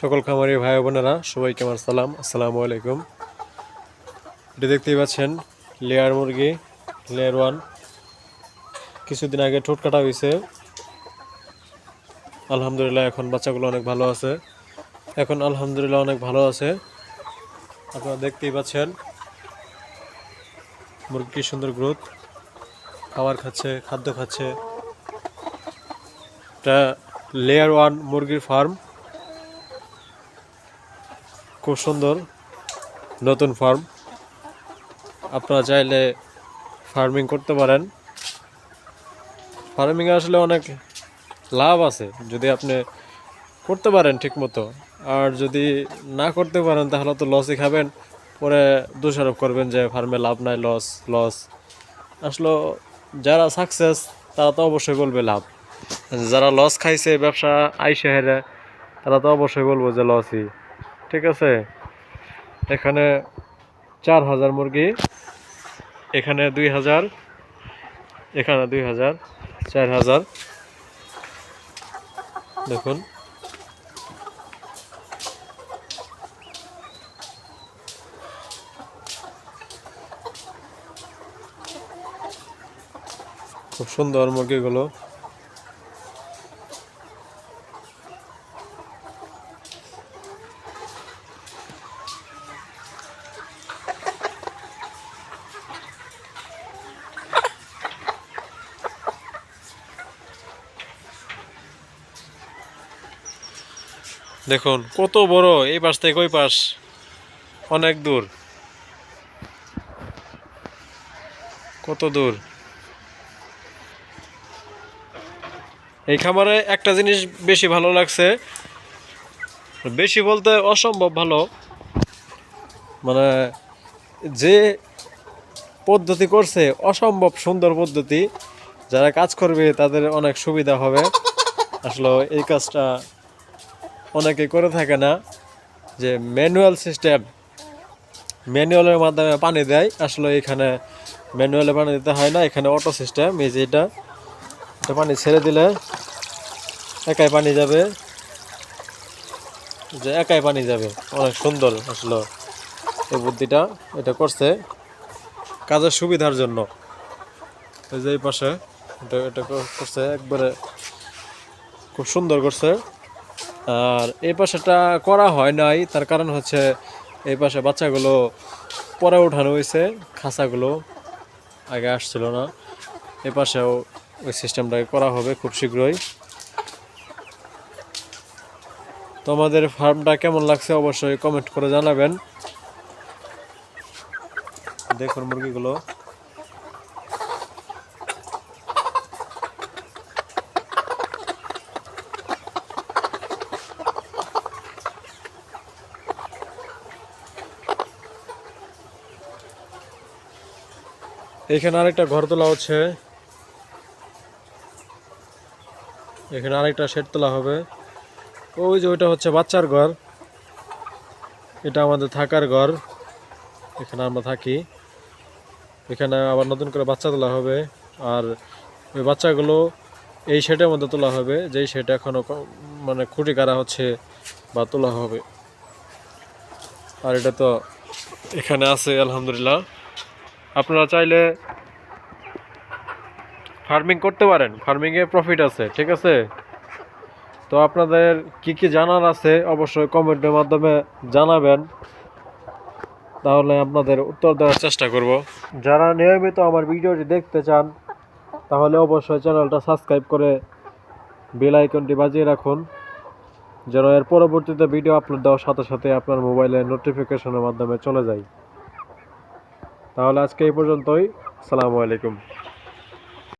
সকল খামারি ভাই বোনেরা, সবাইকে আমার সালাম। আসসালামু আলাইকুম। এটি দেখতেই পাচ্ছেন লেয়ার মুরগি লেয়ার ওয়ান কিছুদিন আগে ঠোঁট কাটা হয়েছে আলহামদুলিল্লাহ, এখন বাচ্চাগুলো অনেক ভালো আছে। এখন আলহামদুলিল্লাহ অনেক ভালো আছে। আপনারা দেখতেই পাচ্ছেন মুরগি কি সুন্দর গ্রোথ খাবার খাচ্ছে, খাদ্য খাচ্ছে। এটা লেয়ার ওয়ান মুরগির ফার্ম খুব সুন্দর নতুন ফার্ম আপনারা চাইলে ফার্মিং করতে পারেন। ফার্মিংয়ে আসলে অনেক লাভ আছে, যদি আপনি করতে পারেন ঠিকমতো। আর যদি না করতে পারেন, তাহলে তো লসই খাবেন। পরে দোষারোপ করবেন যে ফার্মে লাভ নাই লস লস আসলে যারা সাকসেস তারা তো অবশ্যই বলবে লাভ। যারা লস খাইছে, ব্যবসা আইসে হেরে, তারা তো অবশ্যই বলব যে লসই ঠিক আছে? এখানে চার হাজার মুরগি, এখানে দুই হাজার, এখানে দুই হাজার, চার হাজার। দেখুন। খুব সুন্দর মুরগিগুলো। দেখুন। কত বড়, এই পাশ থেকে ওই পাশ। অনেক দূর। কত দূর। এই খামারে একটা জিনিস বেশি ভালো লাগছে। বেশি বলতে অসম্ভব ভালো। মানে যে পদ্ধতি করছে, অসম্ভব সুন্দর পদ্ধতি। যারা কাজ করবে, তাদের অনেক সুবিধা হবে। আসলে এই কাজটা অনেকে করে থাকে না যে ম্যানুয়াল সিস্টেম ম্যানুয়ালের মাধ্যমে পানি দেয়। আসলে এখানে ম্যানুয়ালে পানি দিতে হয় না, এখানে অটো সিস্টেম এই যে এটা। এটা পানি ছেড়ে দিলে একাই পানি যাবে। যে একাই পানি যাবে। অনেক সুন্দর আসলে এই বুদ্ধিটা, এটা করছে কাজের সুবিধার জন্য। এই যে এই পাশে এটা এটা করছে, একবারে খুব সুন্দর করছে। আর এই পাশেটা করা হয় নাই, তার কারণ হচ্ছে এই পাশে বাচ্চাগুলো পরে উঠানো হয়েছে, খাঁচাগুলো আগে আসছিল না। এই পাশেও ওই সিস্টেমটাকে করা হবে খুব শীঘ্রই। তো আমাদের ফার্মটা কেমন লাগছে অবশ্যই কমেন্ট করে জানাবেন। দেখুন মুরগিগুলো। এখানে আরেকটা ঘর তোলা হচ্ছে। এখানে আরেকটা শেড তোলা হবে। ওই যে ওইটা হচ্ছে বাচ্চার ঘর। এটা আমাদের থাকার ঘর। এখানে আমরা থাকি। এখানে আবার নতুন করে বাচ্চা তোলা হবে। আর ওই বাচ্চাগুলো এই শেডের মধ্যে তোলা হবে। যেই শেড এখনও মানে খুঁটি কারা হচ্ছে বা তোলা হবে। আর এটা তো এখানে আছে, আলহামদুলিল্লাহ। আপনারা চাইলে ফার্মিং করতে পারেন। ফার্মিংয়ে প্রফিট আছে, ঠিক আছে? তো আপনাদের কি কি জানার আছে অবশ্যই কমেন্টের মাধ্যমে জানাবেন। তাহলে আপনাদের উত্তর দেওয়ার চেষ্টা করব। যারা নিয়মিত আমার ভিডিওটি দেখতে চান, তাহলে অবশ্যই চ্যানেলটা সাবস্ক্রাইব করে বেল আইকনটি বাজিয়ে রাখুন। যেন এর পরবর্তীতে ভিডিও আপলোড দেওয়ার সাথে সাথে আপনার মোবাইলে নোটিফিকেশনের মাধ্যমে চলে যায়। তাহলে আজকে এই পর্যন্তই। আসসালামু আলাইকুম।